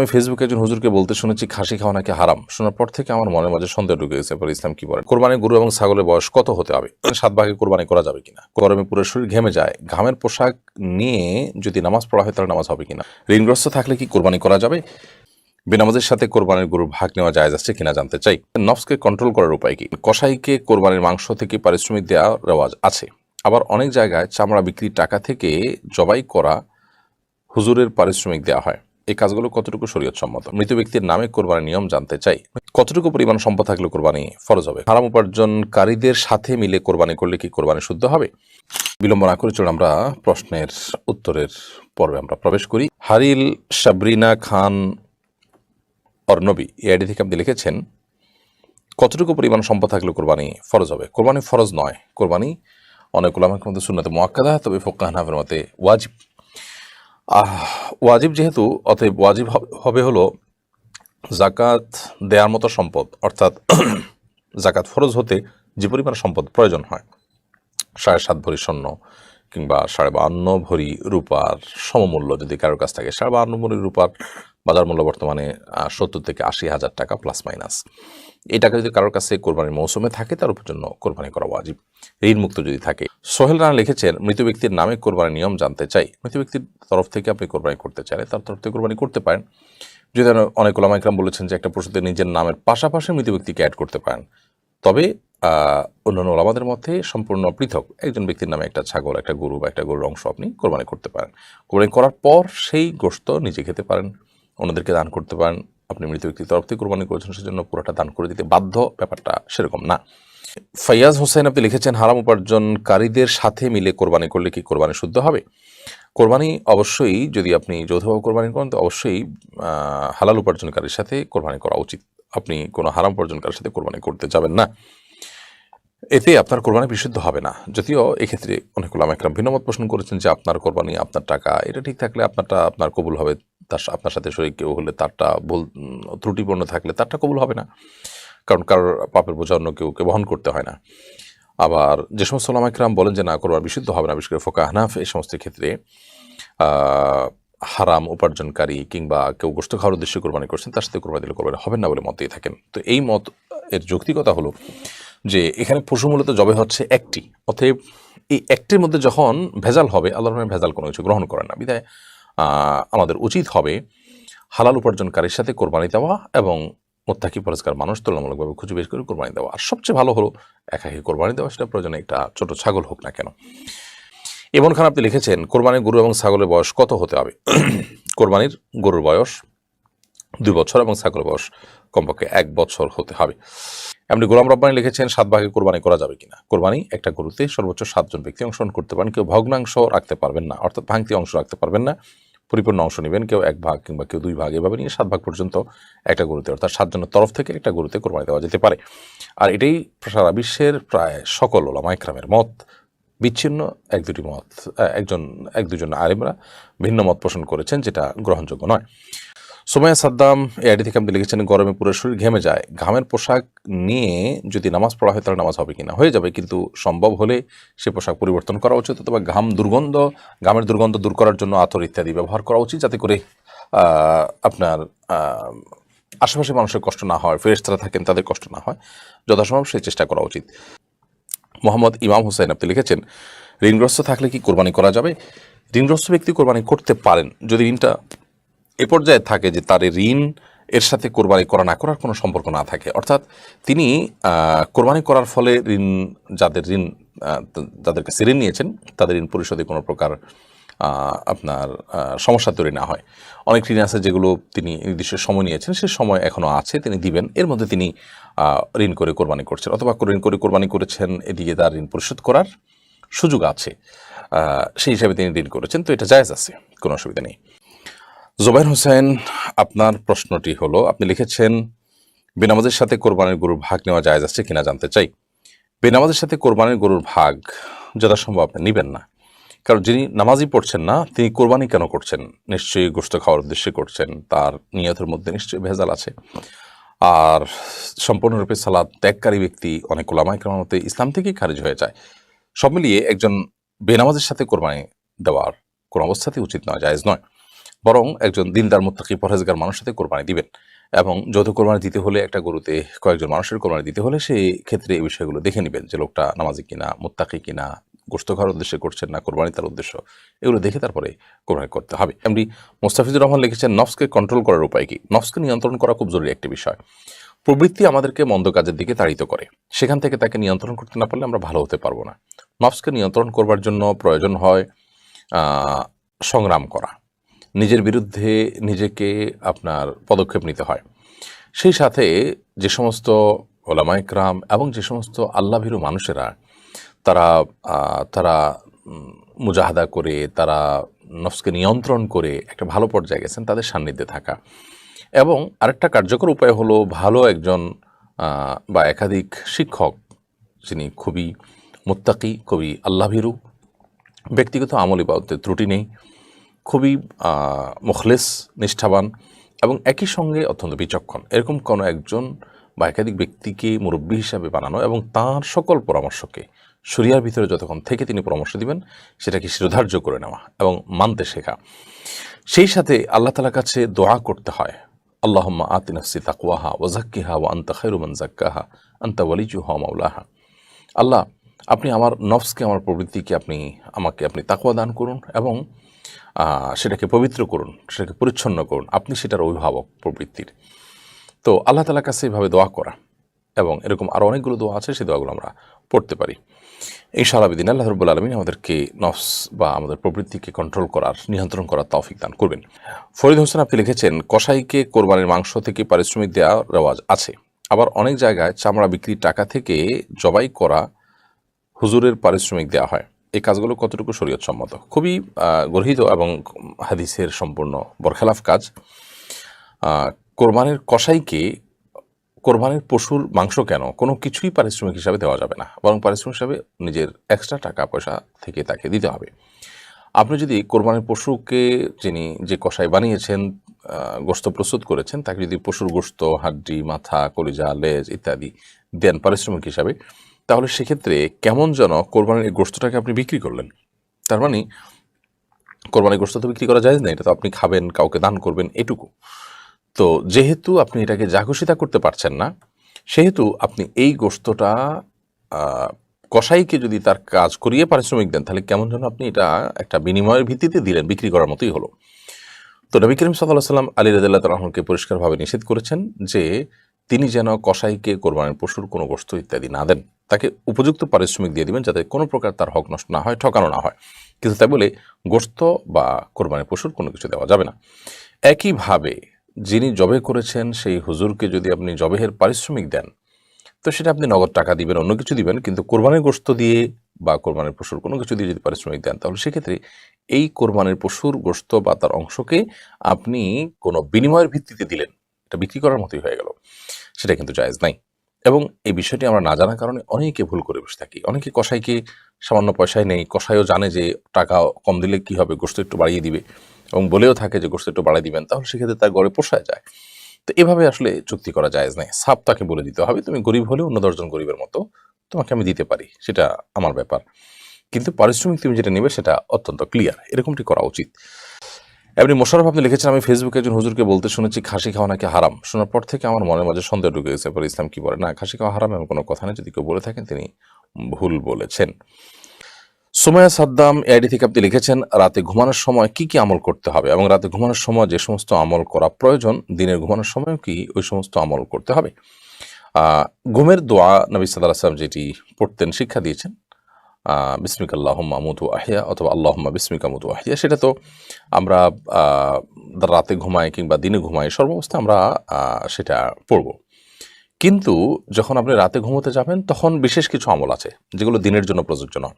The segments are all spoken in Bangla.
আমি ফেসবুকে একজন হুজুরকে বলতে শুনেছি, খাসি খাওয়া নাকি হারাম? শোনার পর থেকে আমার মনের মাঝে সন্দেহ ঢুকে গেছে পরে ইসলাম কি বলে? কোরবানি গরু এবং ছাগলের বয়স কত হতে হবে? সাত ভাগে কোরবানি করা যাবে কিনা? গরমে পুরো শরীর ঘেমে যায়, ঘামের পোশাক নিয়ে যদি নামাজ পড়া হয় তাহলে নামাজ হবে কিনা? ঋণগ্রস্ত থাকলে কি কোরবানি করা যাবে? বেনামাজের সাথে কোরবানির গরুর ভাগ নেওয়া যায় যাচ্ছে কিনা জানতে চাই। নফসকে কন্ট্রোল করার উপায় কি? কসাইকে কোরবানির মাংস থেকে পারিশ্রমিক দেওয়া রেওয়াজ আছে। আবার অনেক জায়গায় চামড়া বিক্রির টাকা থেকে জবাই করা হুজুরের পারিশ্রমিক দেওয়া হয়। এই কাজগুলো কতটুকু শরীয়ত সম্মত মৃত ব্যক্তির নামে কোরবানির নিয়ম জানতে চাই। কতটুকু পরিমাণ সম্পদ থাকলে কোরবানি ফরজ হবে? হারাম উপার্জনকারীদের সাথে মিলে কোরবানি করলে কি কোরবানি শুদ্ধ হবে? বিলম্ব না করে চলুন আমরা প্রশ্নের উত্তরের পর্বে আমরা প্রবেশ করি। হারিল সাবরিনা খান অর্ণবী এই আইডি থেকে আপনি লিখেছেন, কতটুকু পরিমাণ সম্পদ থাকলে কোরবানি ফরজ হবে? কোরবানি ফরজ নয়। কোরবানি অনেক উলামার মধ্যে সুন্নাতে মোয়াক্কাদা, তবে ফোকাহানাফের মতে ওয়াজিব। আহ ওয়াজিব যেহেতু, অতএব ওয়াজিব হবে- হলো জাকাত দেওয়ার মতো সম্পদ, অর্থাৎ জাকাত ফরজ হতে যে পরিমাণ সম্পদ প্রয়োজন হয়, সাড়ে সাত ভরি স্বর্ণ কিংবা সাড়ে বাহান্ন ভরি রূপার সমমূল্য যদি কারোর কাছ থাকে, সাড়ে বাহান্ন ভরি রূপার বাজার মূল্য বর্তমানে সত্তর থেকে আশি হাজার টাকা প্লাস মাইনাস এই টাকা যদি কারোর কাছে কোরবানির মৌসুমে থাকে, তার উপর জন্য কোরবানি করা ওয়াজিব। ঋণ মুক্ত যদি থাকে। সোহেল রানা লিখেছেন, মৃত ব্যক্তির নামে কোরবানির নিয়ম জানতে চাই। মৃত ব্যক্তির তরফ থেকে আপনি কোরবানি করতে চাইলে তার তরফ থেকে কোরবানি করতে পারেন। যদি অনেক ওলামা ইকরাম বলেছেন যে একটা পশুতে নিজের নামের পাশাপাশি মৃত ব্যক্তিকে অ্যাড করতে পারেন। তবে অন্যান্য ওলামাদের মধ্যে সম্পূর্ণ পৃথক একজন ব্যক্তির নামে একটা ছাগল, একটা গরু বা একটা গরুর অংশ আপনি কোরবানি করতে পারেন। কোরবানি করার পর সেই গোশত নিজে খেতে পারেন, অন্যদেরকে দান করতে পারেন। আপনি মৃত ব্যক্তির তরফ থেকে কোরবানি করেছেন, সেজন্য পুরোটা দান করে দিতে বাধ্য, ব্যাপারটা সেরকম না। ফয়াজ হোসেন আপনি লিখেছেন, হারাম উপার্জনকারীদের সাথে মিলে কোরবানি করলে কি কোরবানি শুদ্ধ হবে? কোরবানি অবশ্যই, যদি আপনি যৌথভাবে কোরবানি করেন, তো অবশ্যই হালাল উপার্জনকারীর সাথে কোরবানি করা উচিত। আপনি কোনো হারাম উপার্জনকারীর সাথে কোরবানি করতে যাবেন না। এতে আপনার কোরবানি বিশুদ্ধ হবে না। যদিও এক্ষেত্রে অনেকগুলো ওলামা একরাম ভিন্নমত পোষণ করেছেন যে আপনার কোরবানি, আপনার টাকা, এটা ঠিক থাকলে আপনারটা আপনার কবুল হবে। তার আপনার সাথে শরীর কেউ হলে তারটা ভুল ত্রুটিপূর্ণ থাকলে তারটা কবুল হবে না। কারণ কারোর পাপের বোঝা অন্য কেউ কে বহন করতে হয় না। আবার যে সমস্ত ওলামা একরাম বলেন যে না করবার বিশুদ্ধ হবে না, বিশেষ করে ফোকা হানাফ, এই সমস্ত ক্ষেত্রে হারাম উপার্জনকারী কিংবা কেউ গোস্ত খাওয়ার উদ্দেশ্যে কোরবানি করছেন, তার সাথে কোরবানি দিলে কোরবানি হবে না বলে মত দিয়ে থাকেন। তো এই মত, এর যৌক্তিকতা হলো যে, এখানে পশু মূলত জবে হচ্ছে একটি। অতএব এই একটির মধ্যে যখন ভেজাল হবে আল্লাহ রহমান ভেজাল কোনো কিছু গ্রহণ করেন না। বিধায় আমাদের উচিত হবে হালাল উপার্জনকারীর সাথে কোরবানি দেওয়া এবং মোত্তাকি পরিষ্কার মানুষ তুলনামূলকভাবে খুঁজে বের করে কোরবানি দেওয়া। আর সবচেয়ে ভালো হলো একাকি কোরবানি দেওয়া, সেটা প্রয়োজনে একটা ছোট ছাগল হোক না কেন। এমন খান আপনি লিখেছেন, কোরবানির গরু এবং ছাগলের বয়স কত হতে হবে? কোরবানির গরুর বয়স দুই বছর এবং ছাগলের বয়স কমপক্ষে এক বছর হতে হবে। এমনি গোলাম রব্বানি লিখেছেন, সাত ভাগে কোরবানি করা যাবে কিনা? কোরবানি একটা গরুতে সর্বোচ্চ সাতজন ব্যক্তি অংশগ্রহণ করতে পারেন, কেউ ভগ্নাংশ রাখতে পারবেন না, অর্থাৎ ভাঙতি অংশ রাখতে পারবেন না। পরিপূর্ণ অংশ নেবেন, কেউ এক ভাগ কিংবা কেউ দুই ভাগ, এভাবে নিয়ে সাত ভাগ পর্যন্ত একটা গরুতে, অর্থাৎ সাতজনের তরফ থেকে একটা গরুতে কোরবানি দেওয়া যেতে পারে। আর এটাই সারা বিশ্বের প্রায় সকল ওলামাইক্রামের মত। বিচ্ছিন্ন এক দুটি মত একজন, এক দুজন আলেমরা ভিন্ন মত পোষণ করেছেন, যেটা গ্রহণযোগ্য নয়। সোমায়া সাদ্দাম এই আইডি থেকে আপনি লিখেছেন গরমে পুরো শরীর ঘেমে যায়। ঘামের পোশাক নিয়ে যদি নামাজ পড়া হয়, তাহলে নামাজ হবে কিনা? হয়ে যাবে, কিন্তু সম্ভব হলে সে পোশাক পরিবর্তন করা উচিত। অথবা ঘাম দুর্গন্ধ, ঘামের দুর্গন্ধ দূর করার জন্য আতর ইত্যাদি ব্যবহার করা উচিত, যাতে করে আপনার আশেপাশে মানুষের কষ্ট না হয় ফেরেস্তারা থাকেন তাদের কষ্ট না হয়, যথাসম্ভব সেই চেষ্টা করা উচিত। মোহাম্মদ ইমাম হোসেন আপনি লিখেছেন, ঋণগ্রস্ত থাকলে কি কোরবানি করা যাবে? ঋণগ্রস্ত ব্যক্তি কোরবানি করতে পারেন, যদি ঋণটা এ পর্যায়ে থাকে যে তার ঋণ, এর সাথে কোরবানি করা না করার কোনো সম্পর্ক না থাকে। অর্থাৎ তিনি কোরবানি করার ফলে ঋণ, যাদের ঋণ যাদের কাছে ঋণ নিয়েছেন, তাদের ঋণ পরিশোধে কোনো প্রকার আপনার সমস্যা তৈরি না হয়। অনেক ঋণ আছে যেগুলো তিনি নির্দিষ্ট সময় নিয়েছেন, সে সময় এখনও আছে, তিনি দিবেন। এর মধ্যে তিনি ঋণ করে কোরবানি করছেন অথবা ঋণ করে কোরবানি করেছেন, এদিকে তার ঋণ পরিশোধ করার সুযোগ আছে। সেই হিসাবে তিনি ঋণ করেছেন। তো এটা জায়েজ আছে, কোনো অসুবিধা নেই। জোবাইর হোসেন, আপনার প্রশ্নটি হলো, আপনি লিখেছেন, বেনামাজের সাথে কোরবানির গরুর ভাগ নেওয়া যায় আছে কিনা জানতে চাই। বেনামাজের সাথে কোরবানির গরুর ভাগ যথাসম্ভব আপনি নেবেন না। কারণ যিনি নামাজই পড়ছেন না, তিনি কোরবানি কেন করছেন? নিশ্চয়ই গোস্ত খাওয়ার উদ্দেশ্যে করছেন, তার নিয়তের মধ্যে নিশ্চয়ই ভেজাল আছে। আর সম্পূর্ণরূপে সালাদ ত্যাগকারী ব্যক্তি অনেক ওলামাই মতে ইসলাম থেকেই খারিজ হয়ে যায়। সব মিলিয়ে একজন বেনামাজের সাথে কোরবানি দেওয়ার কোনো অবস্থাতেই উচিত নয়, জায়েজ নয়। বরং একজন দিনদার মুত্তাকি পরহেজগার মানুষের সাথে কোরবানি দিবেন। এবং যৌথ কোরবানি দিতে হলে একটা গরুতে কয়েকজন মানুষের কোরবানি দিতে হলে সেই ক্ষেত্রে এই বিষয়গুলো দেখে নেবেন যে লোকটা নামাজি কিনা, মুত্তাকি কিনা গোস্ত খাওয়ার উদ্দেশ্যে করছেন না, কোরবানি তার উদ্দেশ্য, এগুলো দেখে তারপরে কোরবানি করতে হবে। এমনি মোস্তাফিজুর রহমান লিখেছেন, নফসকে কন্ট্রোল করার উপায় কি? নফসকে নিয়ন্ত্রণ করা খুব জরুরি একটি বিষয়। প্রবৃত্তি আমাদেরকে মন্দ কাজের দিকে তাড়িত করে। সেখান থেকে তাকে নিয়ন্ত্রণ করতে না পারলে আমরা ভালো হতে পারব না। নফসকে নিয়ন্ত্রণ করবার জন্য প্রয়োজন হয় সংগ্রাম করা। নিজের বিরুদ্ধে নিজেকে আপনার পদক্ষেপ নিতে হয়। সেই সাথে যে সমস্ত ওলামাইকরাম এবং যে সমস্ত আল্লাভীরু মানুষেরা, তারা তারা মুজাহাদা করে, তারা নফসকে নিয়ন্ত্রণ করে একটা ভালো পর্যায়ে গেছেন তাদের সান্নিধ্যে থাকা। এবং আরেকটা কার্যকর উপায় হলো ভালো একজন বা একাধিক শিক্ষক যিনি খুবই মুত্তাকি, খুবই আল্লাভীরু ব্যক্তিগত আমল ইবাদতের ত্রুটি নেই। খুবই মুখলেস, নিষ্ঠাবান এবং একই সঙ্গে অত্যন্ত বিচক্ষণ। এরকম কোনো একজন বা একাধিক ব্যক্তিকে মুরব্বী হিসাবে বানানো এবং তার সকল পরামর্শকে শরিয়ার ভিতরে যতক্ষণ থেকে তিনি পরামর্শ দিবেন, সেটাকে শিরোধার্য করে নেওয়া এবং মানতে শেখা। সেই সাথে আল্লাহ তালার কাছে দোয়া করতে হয়, আল্লাহম্মা আতি নফসি তাকওয়াহা ওয়াজাক্কিহা ওয়া আন্তা খায়রুমান জাক্কাহা আন্তা ওয়ালিজুহা মাওলাহা। আল্লাহ, আপনি আমার নফসকে, আমার প্রবৃত্তিকে আপনি, আমাকে আপনি তাকওয়া দান করুন এবং সেটাকে পবিত্র করুন, সেটাকে পরিচ্ছন্ন করুন। আপনি সেটার অভিভাবক প্রবৃত্তির। তো আল্লাহ তালার কাছে এইভাবে দোয়া করা এবং এরকম আরও অনেকগুলো দোয়া আছে, সেই দোয়াগুলো আমরা পড়তে পারি। ইনশাআল্লাহ বিদিন আল্লাহ রব্বুল আলমিন আমাদেরকে নফস বা আমাদের প্রবৃত্তিকে কন্ট্রোল করার, নিয়ন্ত্রণ করার তৌফিক দান করবেন। ফরিদ হোসেন আপনি লিখেছেন, কসাইকে কোরবানির মাংস থেকে পারিশ্রমিক দেওয়ার রেওয়াজ আছে। আবার অনেক জায়গায় চামড়া বিক্রির টাকা থেকে জবাই করা হুজুরের পারিশ্রমিক দেওয়া হয়। এই কাজগুলো কতটুকু শরীয়ত সম্মত খুবই গর্হিত এবং হাদিসের সম্পূর্ণ বরখেলাফ কাজ। কোরবানের কসাইকে, কোরবানির পশুর মাংস কেন? কোনো কিছুই পারিশ্রমিক হিসাবে দেওয়া যাবে না। বরং পারিশ্রমিক হিসাবে নিজের এক্সট্রা টাকা, পয়সা থেকে তাকে দিতে হবে। আপনি যদি কোরবানির পশুকে, যিনি যে কষাই বানিয়েছেন গোস্ত প্রস্তুত করেছেন, তাকে যদি পশুর গোস্ত হাড্ডি, মাথা, কলিজা, লেজ ইত্যাদি দেন পারিশ্রমিক হিসাবে তাহলে সেক্ষেত্রে কেমন যেন কোরবানির গোস্তটাকে আপনি বিক্রি করলেন? তার মানে কোরবানির গোস্ত তো বিক্রি করা যায় না, এটা তো আপনি খাবেন, কাউকে দান করবেন, এটুকু। তো যেহেতু আপনি এটাকে জাঘোষিতা করতে পারছেন না, সেহেতু আপনি এই গোস্তটা কসাইকে যদি তার কাজ করিয়ে পারিশ্রমিক দেন, তাহলে কেমন যেন আপনি এটা একটা বিনিময়ের ভিত্তিতে দিলেন, বিক্রি করার মতোই হলো। তো নবী করিম সাল্লাহ সাল্লাম আলী রাজাল্লাহ তালাহকে পরিষ্কারভাবে নিষেধ করেছেন যে তিনি যেন কসাইকে কোরবানির পশুর কোনো গোস্ত ইত্যাদি না দেন, তাকে উপযুক্ত পারিশ্রমিক দিয়ে দিবেন যাতে কোনো প্রকার তার হক নষ্ট না হয়, ঠকানো না হয়। কিন্তু তাই বলে গোস্ত বা কোরবানির পশুর কোনো কিছু দেওয়া যাবে না। একইভাবে যিনি জবে করেছেন, সেই হুজুরকে যদি আপনি জবেহের পারিশ্রমিক দেন, তো সেটা আপনি নগদ টাকা দিবেন, অন্য কিছু দিবেন, কিন্তু কোরবানির গোস্ত দিয়ে বা কোরবানির পশুর কোনো কিছু দিয়ে যদি পারিশ্রমিক দেন, তাহলে সেক্ষেত্রে এই কোরবানির পশুর গোস্ত বা তার অংশকে আপনি কোনো বিনিময়ের ভিত্তিতে দিলেন। এটা বিক্রি করার মতোই হয়ে গেল। সেটা কিন্তু জায়েজ নাই। এবং এই বিষয়টি আমরা না জানার কারণে অনেকে ভুল করে বসে থাকি। অনেকে কসাইকে সামান্য পয়সায় নেই, কসাইও জানে যে টাকা কম দিলে কি হবে, গোস্ত একটু বাড়িয়ে দিবে এবং বলেও থাকে যে গোস্ত একটু বাড়িয়ে দিবেন, তাহলে সেক্ষেত্রে তার গড়ে পোষায় যায়। তো এভাবে আসলে চুক্তি করা জায়েজ নাই। সাপ তাকে বলে দিতে হবে, তুমি গরিব হলে অন্য দশজন গরিবের মতো তোমাকে আমি দিতে পারি। সেটা আমার ব্যাপার। কিন্তু পারিশ্রমিক তুমি যেটা নেবে সেটা অত্যন্ত ক্লিয়ার এরকমটি করা উচিত। এমনি মোশারফ আপনি লিখেছেন, আমি ফেসবুকে একজন হুজুরকে বলতে শুনেছি, খাসি খাওয়া নাকি হারাম? শোনার পর থেকে আমার মনের মাঝে সন্দেহ ঢুকে গেছে পরে ইসলাম কি বলে? না, খাসি খাওয়া হারাম, এমন কোনো কথা নেই, যদি কেউ বলে থাকেন তিনি ভুল বলেছেন। সোমায়া সাদ্দাম, এআইডি থেকে আপনি লিখেছেন, রাতে ঘুমানোর সময় কি কি আমল করতে হবে? এবং রাতে ঘুমানোর সময় যে সমস্ত আমল করা প্রয়োজন, দিনের ঘুমানোর সময়ও কি ওই সমস্ত আমল করতে হবে? ঘুমের দোয়া নবী আসলাম যেটি পড়তেন, শিক্ষা দিয়েছেন বিসমিক আল্লাহ মামুদু আহিয়া অথবা আল্লাহ বিসমিকা মুদু আহিয়া সেটা তো আমরা রাতে ঘুমাই কিংবা দিনে ঘুমাই, সর্বাবস্থা আমরা সেটা পড়ব। কিন্তু যখন আপনি রাতে ঘুমোতে যাবেন, তখন বিশেষ কিছু আমল আছে, যেগুলো দিনের জন্য প্রযোজ্য নয়।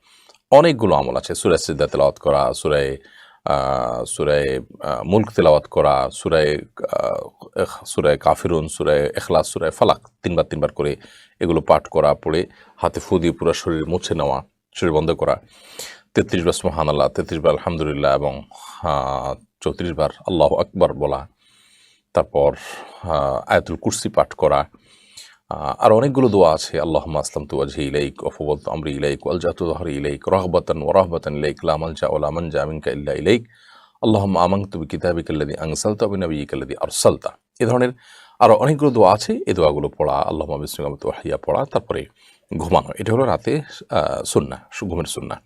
অনেকগুলো আমল আছে সুরায় সিদ্ধা তেলাওয়াত করা সুরায় সুরায় মুল্ক তেলাওয়াত করা সুরায় সুরায় কাফিরুন সুরায় এখলাস সুরায় ফালাক, তিনবার তিনবার করে এগুলো পাঠ করা, পড়ে হাতে ফু দিয়ে পুরো শরীর মুছে নেওয়া শরীর বন্ধ করা। তেত্রিশ বার সুহান আল্লাহ তেত্রিশ বার আলহামদুলিল্লাহ এবং চৌত্রিশ বার আল্লাহ আকবর বলা। তারপর আয়াতুল কুরসি পাঠ করা। আর অনেকগুলো দোয়া আছে। আল্লাহ আসলাম তু আজহি ইলাইক অফবত আমরি ইলাইক ওয়াল জাতু দহরি ইলাইক, রহবতান ও রহবতান ইলাইক, লা মালজা ওলা মানজা মিনকা ইল্লা ইলাইক। আল্লাহ আমাং তুমি কিতাবিকাল্লাদি আংসালতা বিনাবিকাল্লাদি আরসালতা। এ ধরনের আরও অনেকগুলো দোয়া আছে। এই দোয়াগুলো পড়া আল্লাহ বিসমিকামত ওয়াহিয়া পড়া। তারপরে ঘুমানো। এটা হলো রাতে সুন্না ঘুমের সুন্না